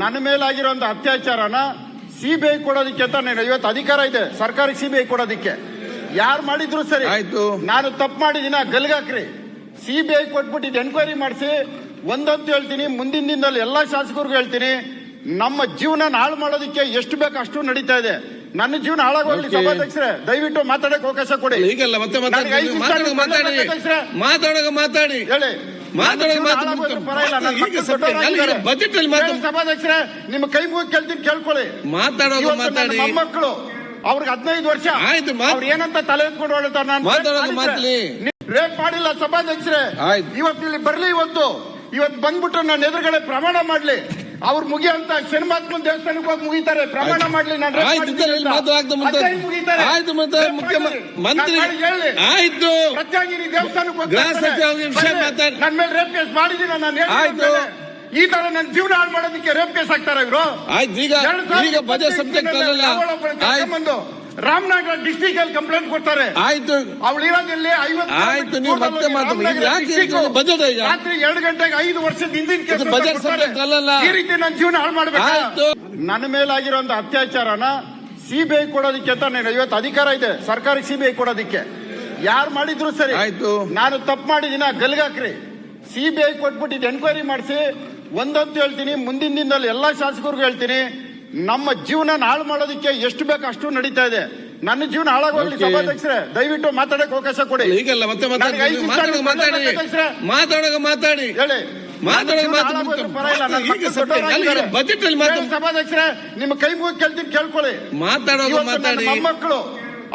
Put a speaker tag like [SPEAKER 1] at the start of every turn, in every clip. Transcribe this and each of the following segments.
[SPEAKER 1] ನನ್ನ ಮೇಲಾಗಿರುವಂತ ಅತ್ಯಾಚಾರನ ಸಿಬಿಐ ಕೊಡೋದಕ್ಕೆ ಅಂತ ನಾನು ಇವತ್ತು ಅಧಿಕಾರ ಇದೆ ಸರ್ಕಾರಕ್ಕೆ ಸಿಬಿಐ ಕೊಡೋದಕ್ಕೆ. ಯಾರು ಮಾಡಿದ್ರು ಸರಿ?
[SPEAKER 2] ಆಯ್ತು.
[SPEAKER 1] ನಾನು ತಪ್ಪು ಮಾಡಿದಿನ? ಗಲ್ಗಾಕ್ರಿ. ಸಿಬಿಐ ಕೊಟ್ಬಿಟ್ಟು ಎನ್ಕ್ವೈರಿ ಮಾಡಿಸಿ ಒಂದಂತೂ ಹೇಳ್ತೀನಿ ಮುಂದಿನ ದಿನದಲ್ಲಿ ಎಲ್ಲಾ ಶಾಸಕರಿಗೂ ಹೇಳ್ತೀನಿ ನಮ್ಮ ಜೀವನ ಹಾಳು ಮಾಡೋದಕ್ಕೆ ಎಷ್ಟು ಬೇಕು ಅಷ್ಟು ನಡೀತಾ ಇದೆ. ನನ್ನ ಜೀವನ ಹಾಳಾಗೋಗ್ಲಿ. ಸಭಾಧ್ಯಕ್ಷರೇ. ದಯವಿಟ್ಟು ಮಾತಾಡಕ್ಕೆ ಅವಕಾಶ ಕೊಡಿ.
[SPEAKER 2] ಈಗಲ್ಲ ಮತ್ತೆ ಮಾತಾಡಿ ಮಾತಾಡಿ.
[SPEAKER 1] ಹೇಳಿ.
[SPEAKER 2] ಬಜೆಟ್ ಅಲ್ಲಿ
[SPEAKER 1] ಸಭಾಧ್ಯಕ್ಷರೇ ನಿಮ್ಮ ಕೈ ಮುಗಿ ಕೇಳ್ತೀನಿ ಕೇಳ್ಕೊಳ್ಳಿ.
[SPEAKER 2] ಮಾತಾಡೋದು ಮಾತಾಡಿ.
[SPEAKER 1] ಮಕ್ಕಳು ಅವ್ರಿಗೆ ಹದಿನೈದು ವರ್ಷ.
[SPEAKER 2] ಆಯ್ತು,
[SPEAKER 1] ಅವ್ರು ಏನಂತ ತಲೆ ಎತ್ಕೊಂಡು ಹೊರಡ್ತಾರೆ ನಾನು
[SPEAKER 2] ಮಾತಾಡೋದು ಮಾತ್ಲಿ.
[SPEAKER 1] ರೇಪ್ ಮಾಡಿಲ್ಲ ಸಭಾಧ್ಯಕ್ಷರೇ. ಇವತ್ತು ಇಲ್ಲಿ ಬರ್ಲಿ ಇವತ್ತು. ಇವತ್ತು ಬಂದ್ಬಿಟ್ಟು ನನ್ನ ಎದುರುಗಡೆ ಪ್ರಮಾಣ ಮಾಡ್ಲಿ. ಅವ್ರು ಮುಗಿಯಂತ ಶನಿಮಾತ್ಮನ ದೇವಸ್ಥಾನಕ್ಕೆ ಹೋಗಿ ಮುಗಿತಾರೆ. ಪ್ರಮಾಣ ಮಾಡ್ಲಿ ನಾನು
[SPEAKER 2] ಆಯ್ತು ಮತ್ತೆ. ಮಂತ್ರಿ. ಆಯ್ತು.
[SPEAKER 1] ದೇವಸ್ಥಾನಕ್ಕೆ ಹೋಗಿ. ನನ್ನ ಮೇಲೆ ರೇಪ್ ಕೇಸ್ ಮಾಡಿದೀನಿ ನಾನು
[SPEAKER 2] ಆಯ್ತು.
[SPEAKER 1] ಈ ತರ ನನ್ನ ಜೀವನ ಹಾಳು ಮಾಡೋದಕ್ಕೆ ರೇಪ್ ಕೇಸ್ ಆಗ್ತಾರೆ ಇವರು?
[SPEAKER 2] ಆಯ್ತು ಈಗ ಈಗ ಬಜೆಟ್ ಸಬ್ಜೆಕ್ಟ್ ಆಯ್ತು.
[SPEAKER 1] ರಾಮನಗರ ಡಿಸ್ಟಿಕ್ ಅಲ್ಲಿ ಕಂಪ್ಲೇಂಟ್ ಕೊಡ್ತಾರೆ.
[SPEAKER 2] ಆಯ್ತು.
[SPEAKER 1] ಅವಳು ಇರೋದಿಲ್ಲಿ ಐವತ್ತು
[SPEAKER 2] ಆಯ್ತು, ನೀವು ಮತ್ತೆ ಬಜೆಟ್ ಈಗ?
[SPEAKER 1] ರಾತ್ರಿ ಎರಡು ಗಂಟೆಗೆ ಐದು ವರ್ಷದ ಹಿಂದಿನ
[SPEAKER 2] ಬಜೆಟ್ ಸಬ್ಜೆಕ್ಟ್ ಅಲ್ಲಲ್ಲ.
[SPEAKER 1] ಈ ರೀತಿ ನನ್ನ ಜೀವನ ಹಾಳು ಮಾಡಬೇಕು?
[SPEAKER 2] ನನ್ನ
[SPEAKER 1] ನನ್ನ ಮೇಲಾಗಿರುವಂತ ಅತ್ಯಾಚಾರನ ಸಿಬಿಐ ಕೊಡೋದಕ್ಕೆ ಅಂತ ನಾನು ಇವತ್ತು ಅಧಿಕಾರ ಇದೆ. ಸರ್ಕಾರಕ್ಕೆ ಸಿಬಿಐ ಕೊಡೋದಕ್ಕೆ. ಯಾರು ಮಾಡಿದ್ರು ಸರಿ.
[SPEAKER 2] ಆಯ್ತು.
[SPEAKER 1] ನಾನು ತಪ್ಪು ಮಾಡಿದಿನ? ಗಲ್ಗಾಕ್ರಿ. ಸಿಬಿಐ ಕೊಟ್ಬಿಟ್ಟು ಎನ್ಕ್ವೈರಿ ಮಾಡಿಸಿ ಒಂದಂತೂ ಹೇಳ್ತೀನಿ ಮುಂದಿನ ದಿನದಲ್ಲಿ ಎಲ್ಲಾ ಶಾಸಕರಿಗೂ ಹೇಳ್ತೀನಿ ನಮ್ಮ ಜೀವನ ಹಾಳು ಮಾಡೋದಕ್ಕೆ ಎಷ್ಟು ಬೇಕು ಅಷ್ಟು ನಡೀತಾ ಇದೆ. ನನ್ನ ಜೀವನ ಹಾಳಾಗೋಗ್ಲಿ. ಸಭಾಧ್ಯಕ್ಷರೇ ದಯವಿಟ್ಟು ಮಾತಾಡಕ್ಕೆ ಅವಕಾಶ ಕೊಡಿ.
[SPEAKER 2] ಈಗಲ್ಲ ಮತ್ತೆ ಮಾತಾಡೋಕೆ ಮಾತಾಡಿ. ಮಾತಾಡೋಕೆ
[SPEAKER 1] ಹೇಳಿ.
[SPEAKER 2] ಮಾತಾಡೋಕೆ
[SPEAKER 1] ಸಭಾಧ್ಯಕ್ಷರೇ ನಿಮ್ಮ ಕೈ ಮುಗಿ ಕೇಳ್ತೀನಿ ಕೇಳ್ಕೊಳ್ಳಿ.
[SPEAKER 2] ಮಾತಾಡೋದು ಮಾತಾಡಿ.
[SPEAKER 1] ಮಕ್ಕಳು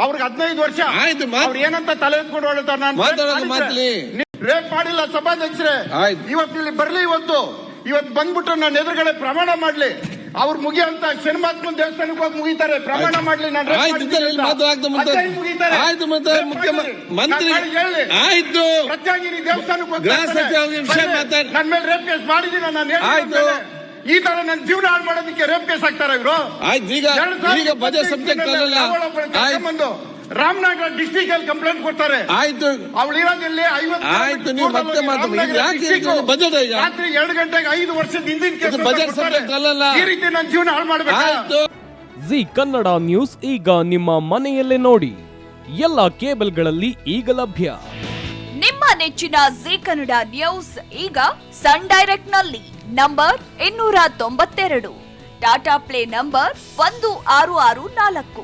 [SPEAKER 1] ಅವ್ರಿಗೆ ಹದಿನೈದು ವರ್ಷ.
[SPEAKER 2] ಆಯ್ತು,
[SPEAKER 1] ಅವ್ರು ಏನಂತ ತಲೆ ಎತ್ಕೊಂಡು ಹೊರಡ್ತಾರೆ ನಾನು. ರೇಪ್ ಮಾಡಿಲ್ಲ ಸಭಾಧ್ಯಕ್ಷರೇ. ಇವತ್ತು ಇಲ್ಲಿ ಬರ್ಲಿ ಇವತ್ತು. ಇವತ್ತು ಬಂದ್ಬಿಟ್ಟು ನನ್ನ ಎದುರುಗಡೆ ಪ್ರಮಾಣ ಮಾಡ್ಲಿ. ಅವ್ರು ಮುಗಿಯಂತ ಶನಿಮಾತ್ಮನ ದೇವಸ್ಥಾನಕ್ಕೆ ಹೋಗಿ ಮುಗಿತಾರೆ. ಪ್ರಮಾಣ. ಮಾಡ್ಲಿ ನಾನು
[SPEAKER 2] ಆಯ್ತು ಮತ್ತೆ ಮುಖ್ಯಮಂತ್ರಿ. ಆಯ್ತು.
[SPEAKER 1] ಪ್ರತ್ಯಾಗಿನಿ ದೇವಸ್ಥಾನಕ್ಕೆ ಹೋಗಿ. ನನ್ನ ಮೇಲೆ ರೇಪ್ ಕೇಸ್ ಮಾಡಿದೀನಿ ನಾನು
[SPEAKER 2] ಆಯ್ತು.
[SPEAKER 1] ಈ ತರ ನನ್ನ ಜೀವನ ಹಾಳು ಮಾಡೋದಕ್ಕೆ ರೇಪ್ ಕೇಸ್ ಹಾಕ್ತಾರೆ ಇವರು?
[SPEAKER 2] ಆಯ್ತು ಈಗ ಈಗ ಬಜೆಟ್ ಸಬ್ಜೆಕ್ಟ್ ಆಯ್ತು.
[SPEAKER 1] ರಾಮನಗರ ಡಿಸ್ಟಿಕ್ ಅಲ್ಲಿ ಕಂಪ್ಲೇಂಟ್ ಕೊಡ್ತಾರೆ.
[SPEAKER 2] ಆಯ್ತು.
[SPEAKER 1] ಅವಳು ಇರೋದಿಲ್ಲಿ
[SPEAKER 2] ಆಯ್ತು, ನೀವು ಮತ್ತೆ ಮಾತಾಡಿ. ಯಾಕೆ ಬಜೆಟ್?
[SPEAKER 1] ರಾತ್ರಿ ಎರಡು ಗಂಟೆಗೆ ಐದು ವರ್ಷದ ಹಿಂದಿನ
[SPEAKER 2] ಬಜೆಟ್.
[SPEAKER 1] ಈ ರೀತಿ ನನ್ನ ಜೀವನ ಹಾಳು ಮಾಡಬೇಕು?
[SPEAKER 3] ಜಿ ಕನ್ನಡ ನ್ಯೂಸ್ ಈಗ ನಿಮ್ಮ ಮನೆಯಲ್ಲೇ ನೋಡಿ. ಎಲ್ಲ ಕೇಬಲ್ಗಳಲ್ಲಿ ಈಗ ಲಭ್ಯ.
[SPEAKER 4] ನಿಮ್ಮ ನೆಚ್ಚಿನ ಜಿ ಕನ್ನಡ ನ್ಯೂಸ್ ಈಗ ಸನ್ ಡೈರೆಕ್ಟ್ನಲ್ಲಿ ನಂಬರ್ ಇನ್ನೂರ ತೊಂಬತ್ತೆರಡು. ಟಾಟಾ ಪ್ಲೇ ನಂಬರ್ ಒಂದು ಆರು ಆರು ನಾಲ್ಕು.